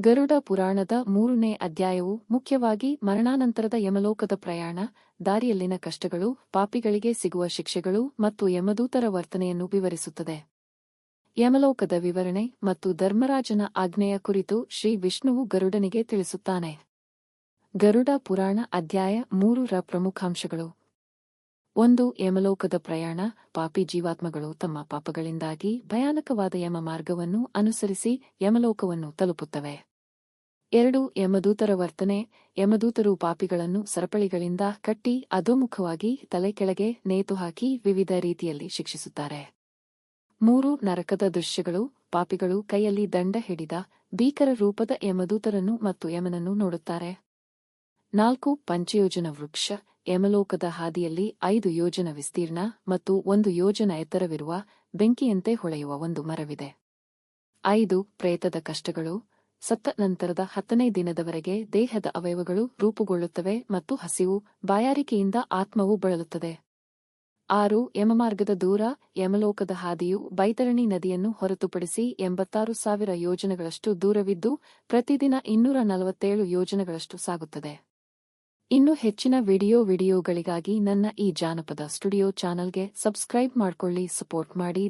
ಗರುಡ ಪುರಾಣದ ಮೂರನೇ ಅಧ್ಯಾಯವು ಮುಖ್ಯವಾಗಿ ಮರಣಾನಂತರದ ಯಮಲೋಕದ ಪ್ರಯಾಣ, ದಾರಿಯಲ್ಲಿನ ಕಷ್ಟಗಳು, ಪಾಪಿಗಳಿಗೆ ಸಿಗುವ ಶಿಕ್ಷೆಗಳು ಮತ್ತು ಯಮದೂತರ ವರ್ತನೆಯನ್ನು ವಿವರಿಸುತ್ತದೆ. ಯಮಲೋಕದ ವಿವರಣೆ ಮತ್ತು ಧರ್ಮರಾಜನ ಆಜ್ಞೆಯ ಕುರಿತು ಶ್ರೀ ವಿಷ್ಣುವು ಗರುಡನಿಗೆ ತಿಳಿಸುತ್ತಾನೆ. ಗರುಡ ಪುರಾಣ ಅಧ್ಯಾಯ ಮೂರರ ಪ್ರಮುಖಾಂಶಗಳು. ಒಂದು, ಯಮಲೋಕದ ಪ್ರಯಾಣ, ಪಾಪಿ ಜೀವಾತ್ಮಗಳು ತಮ್ಮ ಪಾಪಗಳಿಂದಾಗಿ ಭಯಾನಕವಾದ ಯಮ ಮಾರ್ಗವನ್ನು ಅನುಸರಿಸಿ ಯಮಲೋಕವನ್ನು ತಲುಪುತ್ತವೆ. ಎರಡು ಯಮದೂತರ ವರ್ತನೆ, ಯಮದೂತರು ಪಾಪಿಗಳನ್ನು ಸರಪಳಿಗಳಿಂದ ಕಟ್ಟಿ ಅಧೋಮುಖವಾಗಿ ತಲೆ ಕೆಳಗೆ ನೇತು ಹಾಕಿ ವಿವಿಧ ರೀತಿಯಲ್ಲಿ ಶಿಕ್ಷಿಸುತ್ತಾರೆ. ಮೂರು ನರಕದ ದೃಶ್ಯಗಳು, ಪಾಪಿಗಳು ಕೈಯಲ್ಲಿ ದಂಡ ಹಿಡಿದ ಭೀಕರ ರೂಪದ ಯಮದೂತರನ್ನು ಮತ್ತು ಯಮನನ್ನು ನೋಡುತ್ತಾರೆ. ನಾಲ್ಕು ಪಂಚಯೋಜನ ವೃಕ್ಷ, ಯಮಲೋಕದ ಹಾದಿಯಲ್ಲಿ ಐದು ಯೋಜನ ವಿಸ್ತೀರ್ಣ ಮತ್ತು ಒಂದು ಯೋಜನ ಎತ್ತರವಿರುವ ಬೆಂಕಿಯಂತೆ ಹೊಳೆಯುವ ಒಂದು ಮರವಿದೆ. ಐದು ಪ್ರೇತದ ಕಷ್ಟಗಳು ಸತ್ತ ನಂತರದ ಹತ್ತನೇ ದಿನದವರೆಗೆ ದೇಹದ ಅವಯವಗಳು ರೂಪುಗೊಳ್ಳುತ್ತವೆ ಮತ್ತು ಹಸಿವು ಬಾಯಾರಿಕೆಯಿಂದ ಆತ್ಮವು ಬಳಲುತ್ತದೆ. ಆರು, ಯಮಮಾರ್ಗದ ದೂರ, ಯಮಲೋಕದ ಹಾದಿಯು ಬೈತರಣಿ ನದಿಯನ್ನು ಹೊರತುಪಡಿಸಿ ಎಂಬತ್ತಾರು ಸಾವಿರ ಯೋಜನೆಗಳಷ್ಟು ದೂರವಿದ್ದು, ಪ್ರತಿದಿನ ಇನ್ನೂರ ನಲವತ್ತೇಳು ಯೋಜನೆಗಳಷ್ಟು ಸಾಗುತ್ತದೆ. ಇನ್ನು ಹೆಚ್ಚಿನ ವಿಡಿಯೋ ವಿಡಿಯೋಗಳಿಗಾಗಿ ನನ್ನ ಈ ಜಾನಪದ ಸ್ಟುಡಿಯೋ ಚಾನಲ್ಗೆ ಸಬ್ಸ್ಕ್ರೈಬ್ ಮಾಡ್ಕೊಳ್ಳಿ, ಸಪೋರ್ಟ್ ಮಾಡಿ